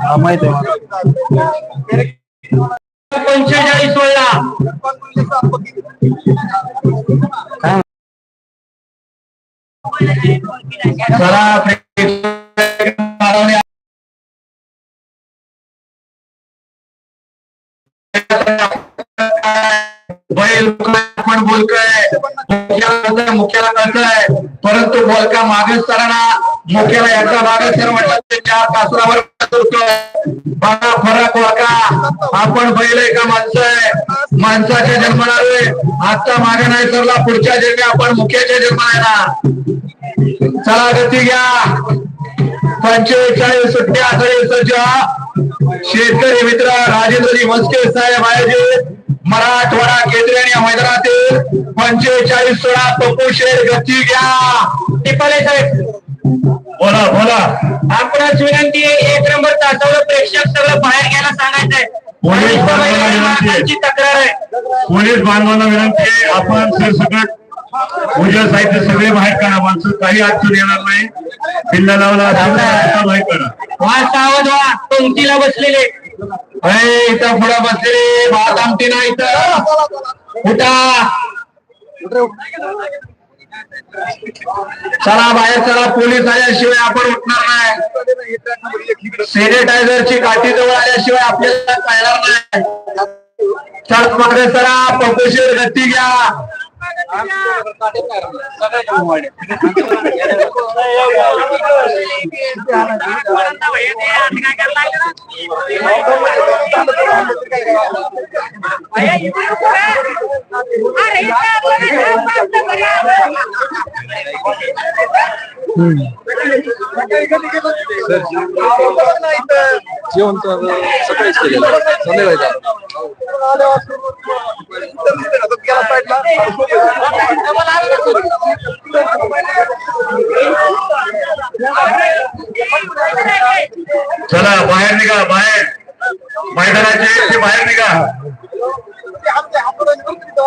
हा माहीत आहे पंचेचाळीस वेळा काय चला प्रेक्षकांनी बैल आपण बोलतोय. मुख्याला मुख्याला कळतंय. परंतु बोलका मागे असताना मुख्याला याचा मागे सर म्हटलं चार तासावर बघा फरक ओळखा. आपण बैल आहे का माणसं आहे माणसाच्या जन्माला आजचा मागे नाही सरला पुढच्या जन्मी आपण मुख्याच्या जन्माला चला गती घ्या. पंचेचाळीस सुट्ट्या कडे सज्ज शेतकरी मित्र राजेंद्रजी मस्के साहेब आयोजित मराठवाडा केंद्रीय मैदानातील पंचेचाळीस सोळा पप्पू शेर गती घ्या. टिपाले साहेब. बोला बोला. आपणास विनंती आहे एक नंबर तासावर प्रेक्षक सगळं बाहेर घ्यायला सांगायचंय पोलीस बांधवांना विनंती आहे. तक्रार आहे. पोलीस बांधवांना विनंती आहे आपण सरसकट पूजा साहित्य सगळे बाहेर काढा माणसं काही अडचण येणार नाही. पिल्ला लावला असेल तर रस्ता बाहेर काढा. वा सावध व्हा पंक्तीला बसलेले. अरे इथं पुढे बसलेले भात आमटी नाही इथं उठा. चला बाहेर चला पोलीस आल्याशिवाय आपण उठणार नाही. सॅनिटायझरची काठी जवळ आल्याशिवाय जेवण तर सकाळीच केलेलं संध्याकाळी चला बाहेर निघा बाहेर। मैदानाचे ते बाहेर निघा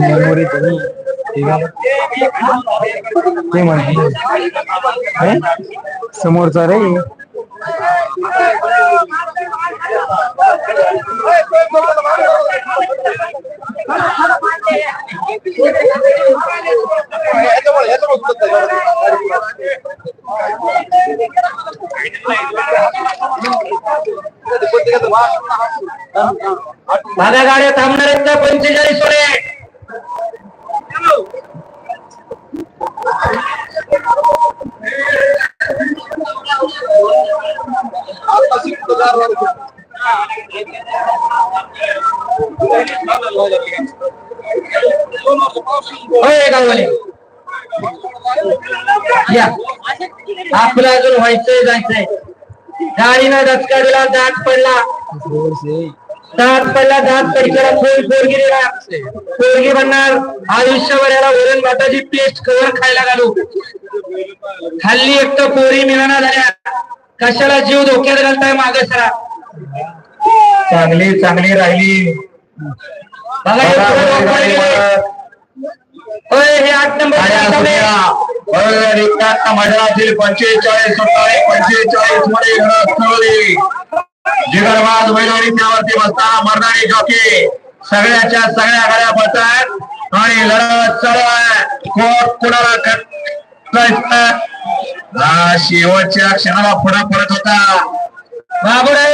मेमोरी तुम्ही ठीक आहे ते म्हणते समोरचा रे. माझ्या गाड्या थांबणार आहेत का? पंचेचाळीस वरे होय, गाववाले. या. आपलं अजून व्हायचंय जायचंय. गाडीनं धचका दिला दाट पडला. दात पडला दात पडला फोड पोरगिरीला पोरगी म्हणणार आयुष्यभर याला वरण भाताची पेस्ट कवर खायला घालू. हल्ली एक तर पोरी मिळाना झाल्या. कशाला जीव धोक्यात घालताय मागे सरा. चांगली चांगली राहिली. बघा, हे आठ नंबर मंडळातील पंचेचाळीस सत्तावीस पंचेचाळीसमध्ये स्थळी जिगरबाद बैलगाडी त्यावरती बसताना मरणारी जॉकी सगळ्याच्या सगळ्या गाड्या बसतात आणि लढत चालू आहे. कोण कुणाला हा शेवटच्या क्षणाला पुढे पडत होता. बाबूराव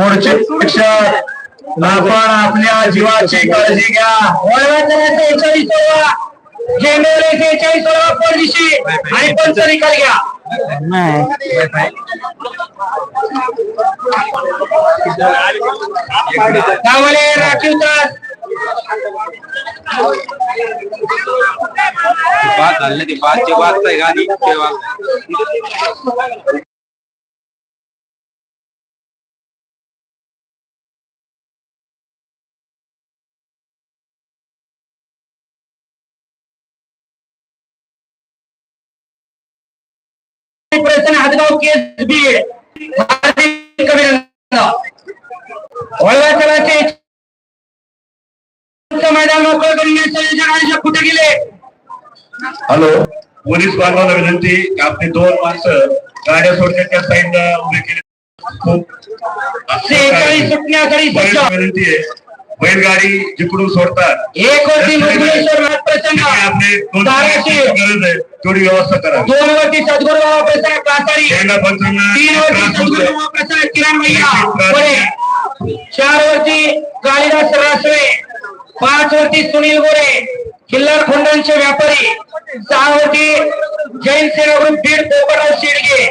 पुढचे शिक्षक आपण आपल्या जीवाची काळजी घ्या. वळवाचा सोळा. झेंडवले सेहेचाळीस सोळा पोलिशी आणि पंच निकाल घ्या. नाही राखीव तास बात झाली ती बातची वाचताय गाणी प्रश्न हदगाव केस बीड. हार्दिक अभिनंदन. मैदान मोकळं कुठे गेले? हॅलो. पोलीस बांधवांना विनंती की आपली दोन माणसं गाड्या सोडण्याच्या साईडला उभे केले. खूप विनंती आहे. बैलगाडी जिकडून सोडतात एक मुरगुडेश्वर नाथ प्रसन्न. आपले दोन गरज आहे तेवढी व्यवस्था करा. दोन वरती सद्गुरू बाबा शेंडा पंचांना तीन वरती त्रास सद्गुरू होतोय. बाबा प्रसन्न किरण भैया गोरे चार वरती कालिदास रासवे. पाच वरती सुनील गोरे. किल्लार खोंडांचे व्यापारी. सहा वरती जैन सेना ग्रुप बीड पोपटराव शेडगे.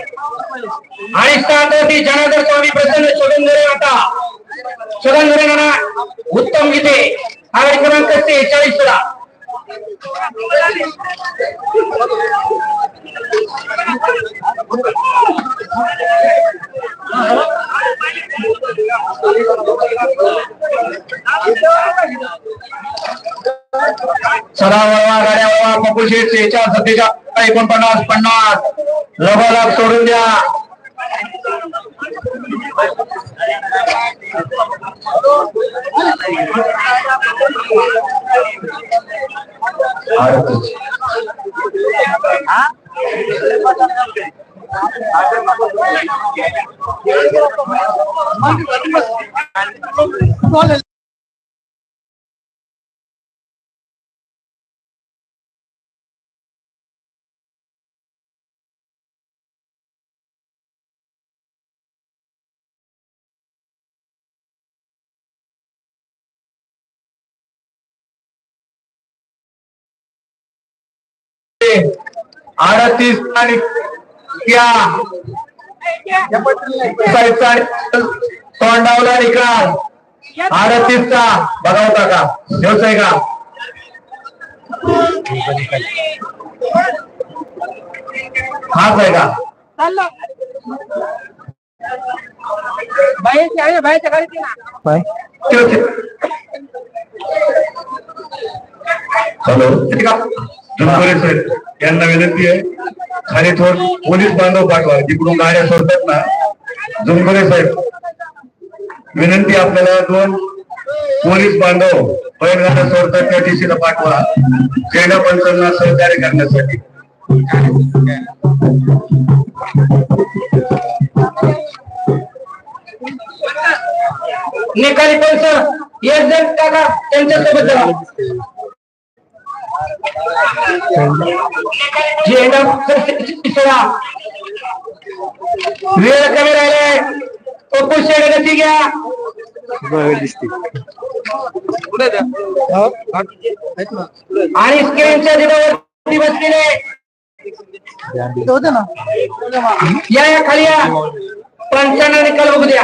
आणि सात वरती जनार्दन स्वामी प्रसन्न छगनगरे आता. छगनगरे उत्तम गीते. आघाडी क्रमांक सेहेचाळीस सुद्धा चला वळवा गाड्या वळवा पप्पू शेठ सेहेचाळ सत्तेचाळ एकोणपन्नास पन्नास. लगोलाग सोडून द्या. Hallelujah. अडतीस आणि तोंडावला निकाल अडतीसचा बघा होता का? व्यवसाय का? हाच आहे का? काय हॅलो. जुनकोरे सर यांना विनंती आहे. खाली थोड पोलीस बांधव पाठवा जिकडून गाड्या सोडतात ना. जुनकोरे साहेब विनंती आपल्याला दोन पोलीस बांधव बैलगाड्या सोडतात त्या टीसीला पाठवा. क्रीडा पंचांना सहकार्य करण्यासाठी. निकाली पंच एक जण काका त्यांच्यासोबत जा झेंडा सोळा वेळ कमी राहिले पप्पू शेड गती घ्या दिसते आणि स्क्रीनच्या दिलावरती बसलेले होते ना या या खाली या पंचांना निकाल बघू द्या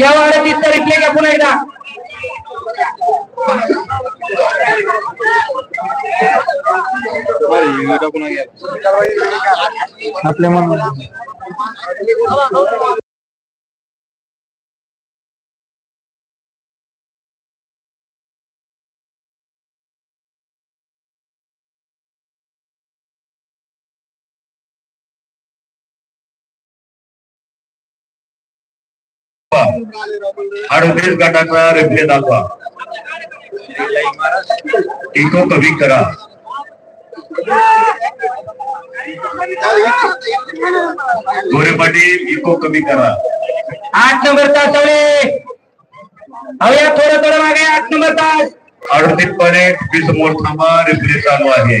या वाड्यात तीस तारीखला घ्या पुन्हा एकदा आपल्या मन अडतीस गटाचा रेफे दाखवा इको कमी करा। गोरे पाटील इको कमी करा। आठ नंबर तास हवे अवया थोडं थोडं मागे आठ नंबर तास। अडतीस पणे तुम्ही समोर थांबा रिप्ले चालू आहे।